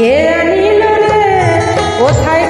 কে নিল রে কোথায়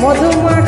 মধুমাখা